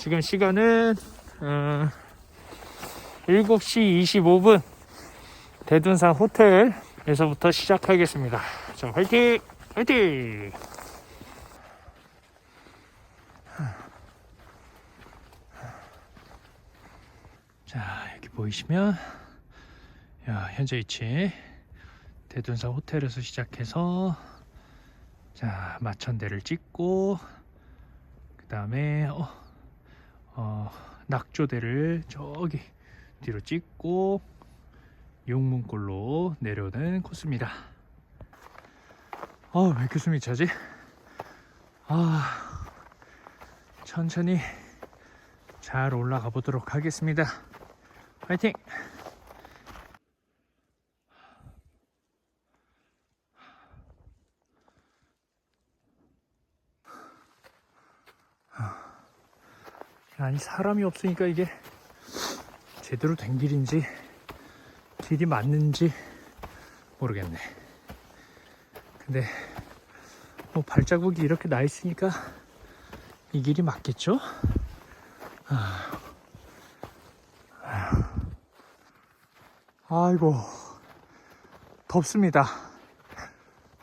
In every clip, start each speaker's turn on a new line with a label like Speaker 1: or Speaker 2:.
Speaker 1: 지금 시간은 어, 7시 25분 대둔산 호텔에서부터 시작하겠습니다. 자, 화이팅! 화이팅! 자, 여기 보이시면 야, 현재 위치 대둔산 호텔에서 시작해서 자, 마천대를 찍고 그 다음에 어, 어, 낙조대를 저기 뒤로 찍고 용문골로 내려오는 코스입니다. 아, 왜 이렇게 숨이 차지? 아, 천천히 잘 올라가 보도록 하겠습니다. 화이팅! 아니 사람이 없으니까 이게 제대로 된 길인지 길이 맞는지 모르겠네. 근데 뭐 발자국이 이렇게 나 있으니까 이 길이 맞겠죠? 아. 아이고 덥습니다.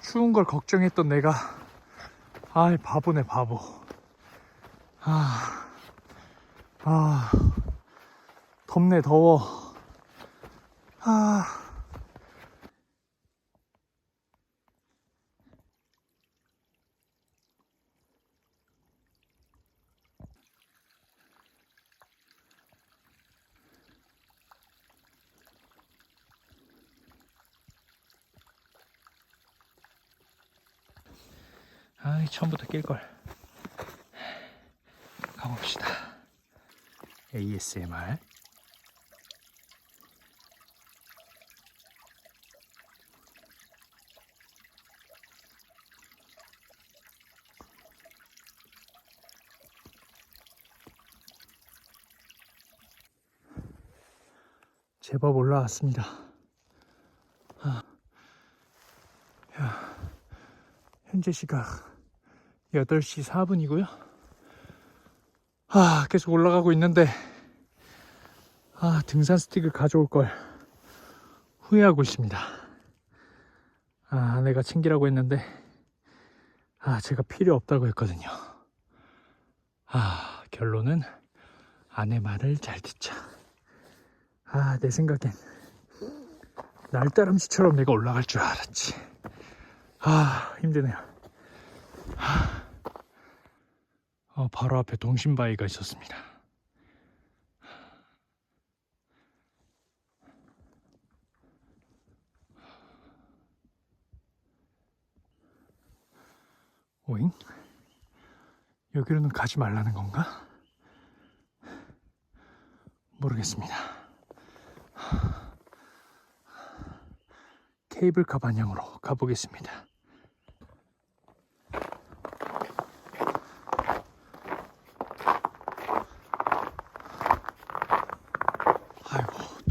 Speaker 1: 추운 걸 걱정했던 내가 아이 바보네 바보. 아. 아, 덥네, 더워. 아. 처음부터 낄걸. 가봅시다. ASMR 제법 올라왔습니다. 아, 야, 현재 시각 8시 4분이고요. 아, 계속 올라가고 있는데, 아, 등산 스틱을 가져올 걸 후회하고 있습니다. 아, 내가 챙기라고 했는데, 아, 제가 필요 없다고 했거든요. 아, 결론은 아내 말을 잘 듣자. 아, 내 생각엔 날다람쥐처럼 내가 올라갈 줄 알았지. 아, 힘드네요. 어, 바로 앞에 동심바위가 있었습니다. 오잉? 여기로는 가지 말라는 건가? 모르겠습니다. 케이블카 방향으로 가보겠습니다.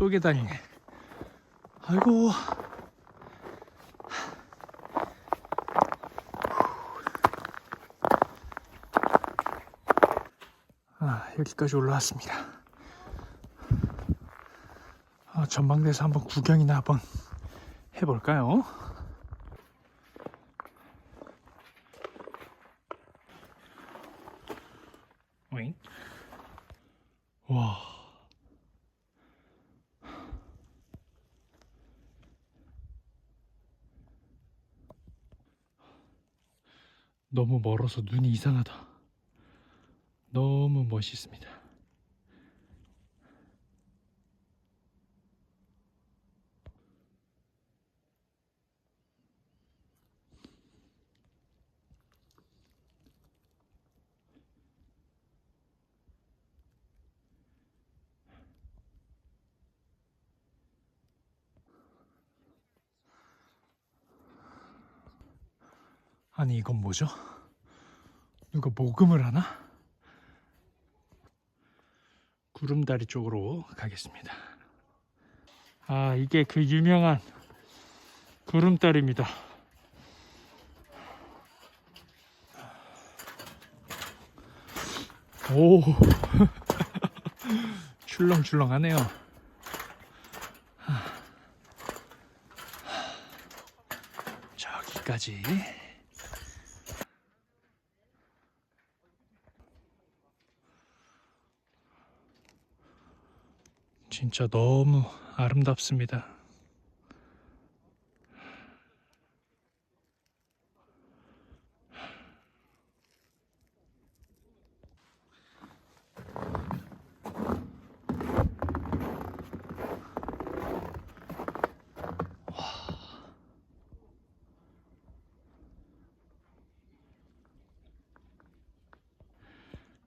Speaker 1: 또 계단이네. 아이고. 아 여기까지 올라왔습니다. 아, 전망대에서 한번 구경이나 한번 해볼까요? 너무 멀어서 눈이 이상하다. 너무 멋있습니다. 아니 이건 뭐죠? 누가 모금을 하나? 구름다리 쪽으로 가겠습니다. 아 이게 그 유명한 구름다리입니다. 오 출렁출렁하네요 저기까지 진짜 너무 아름답습니다.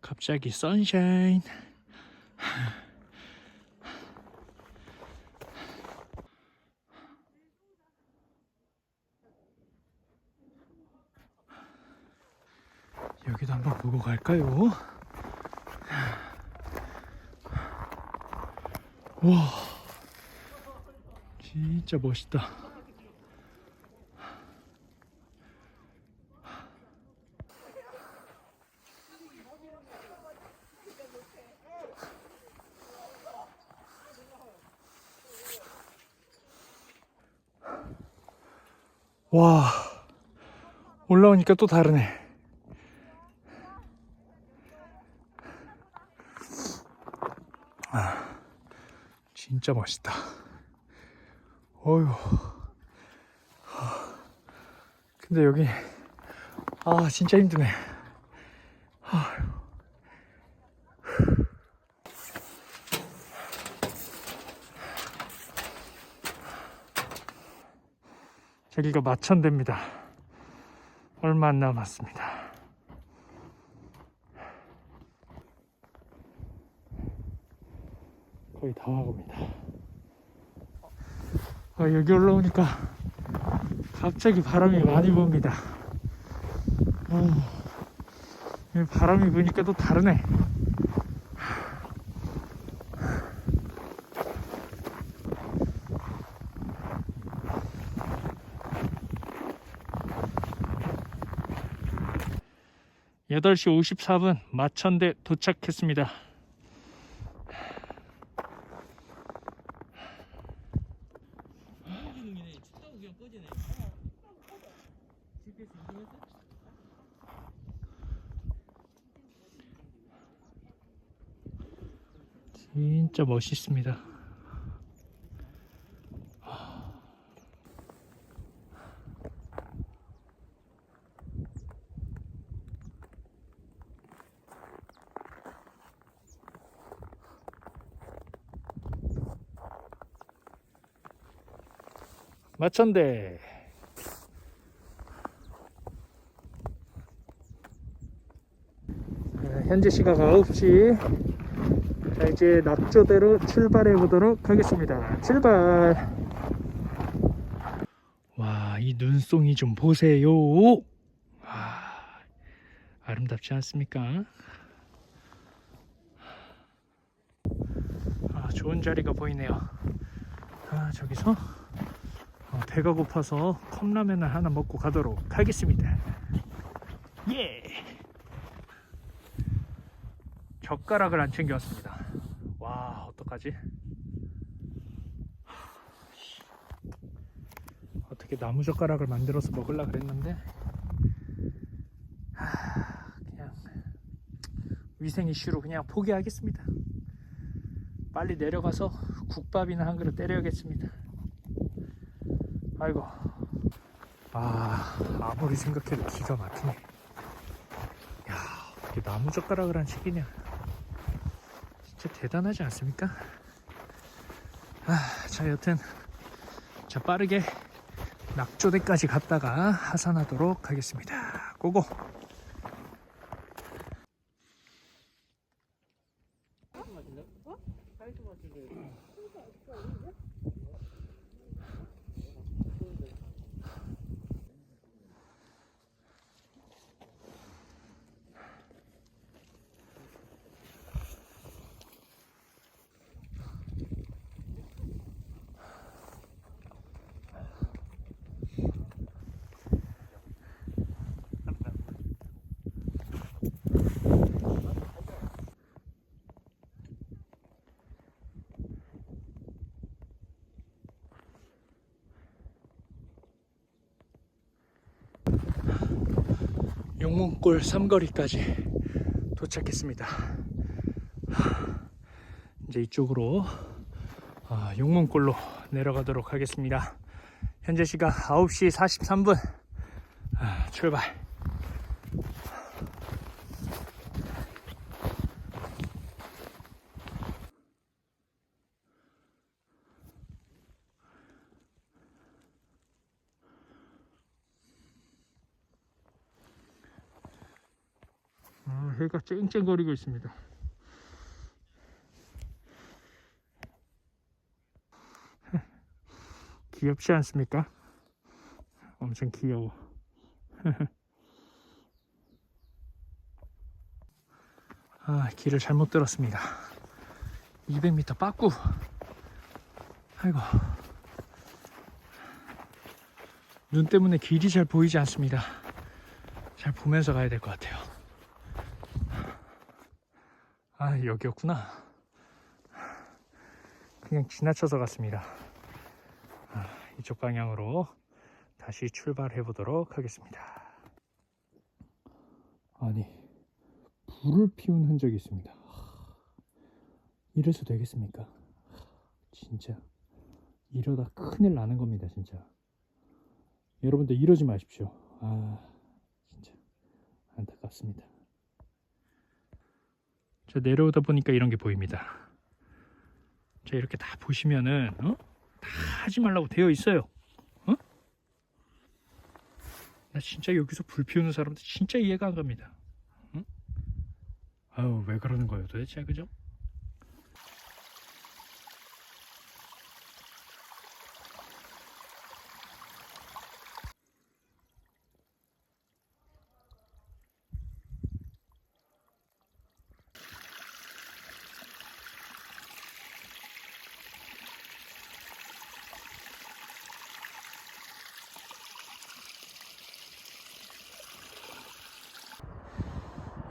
Speaker 1: 갑자기 선샤인. 여기도 한번 보고 갈까요? 와, 진짜 멋있다. 와, 올라오니까 또 다르네. 진짜 멋있다. 어휴. 근데 여기, 아, 진짜 힘드네. 아휴. 저기가 마천대입니다. 얼마 안 남았습니다. 거의 다 와갑니다. 아, 여기 올라오니까 갑자기 바람이 많이 붑니다. 어, 이 바람이 부니까 또 다르네. 여덟 시 54분 마천대 도착했습니다. 진짜 멋있습니다. 마천대 자, 현재 시각 9시 자 이제 낙조대로 출발해 보도록 하겠습니다 출발 와 이 눈송이 좀 보세요 와 아름답지 않습니까 아 좋은 자리가 보이네요 아 저기서 어, 배가 고파서 컵라면을 하나 먹고 가도록 하겠습니다. 예! 젓가락을 안 챙겨왔습니다. 와, 어떡하지? 어떻게 나무 젓가락을 만들어서 먹으려 그랬는데, 하, 그냥 위생 이슈로 그냥 포기하겠습니다. 빨리 내려가서 국밥이나 한 그릇 때려야겠습니다. 아이고 아 아무리 생각해도 기가 막히네 야 어떻게 나무 젓가락을 한 책이냐 진짜 대단하지 않습니까? 아, 자 여튼 자 빠르게 낙조대까지 갔다가 하산하도록 하겠습니다. 고고! 어? 용문골 삼거리까지 도착했습니다. 하, 이제 이쪽으로 아, 용문골로 내려가도록 하겠습니다. 현재 시각 9시 43분 아, 출발. 아, 해가 쨍쨍거리고 있습니다. 귀엽지 않습니까? 엄청 귀여워. 아, 길을 잘못 들었습니다. 200m 빠꾸. 아이고. 눈 때문에 길이 잘 보이지 않습니다. 잘 보면서 가야 될 것 같아요. 아, 여기였구나. 그냥 지나쳐서 갔습니다. 아, 이쪽 방향으로 다시 출발해 보도록 하겠습니다. 아니, 불을 피운 흔적이 있습니다. 이래서 되겠습니까? 진짜 이러다 큰일 나는 겁니다, 진짜. 여러분들 이러지 마십시오. 아, 진짜 안타깝습니다. 저 내려오다 보니까 이런 게 보입니다. 자 이렇게 다 보시면은 어? 다 하지 말라고 되어 있어요. 어? 나 진짜 여기서 불 피우는 사람들 진짜 이해가 안 갑니다. 응? 아유 왜 그러는 거예요 도대체 그죠?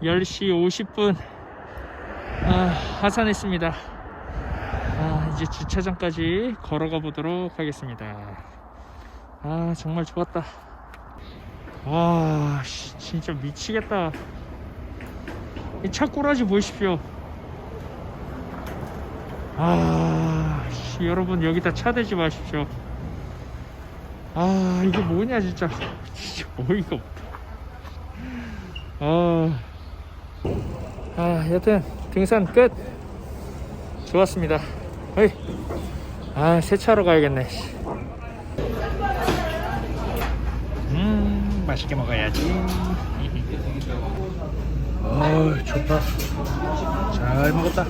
Speaker 1: 열시 50분 아, 하산했습니다. 아, 이제 주차장까지 걸어가 보도록 하겠습니다. 아, 정말 좋았다. 와, 씨, 진짜 미치겠다. 이 차 꼬라지 보십시오. 아, 씨, 여러분 여기다 차 대지 마십시오. 아, 이게 뭐냐 진짜. 진짜 어이가 없다. 아. 아, 여튼 등산 끝. 좋았습니다. 어이. 아, 세차로 가야겠네. 씨. 음, 맛있게 먹어야지. 어, 좋다. 잘 먹었다.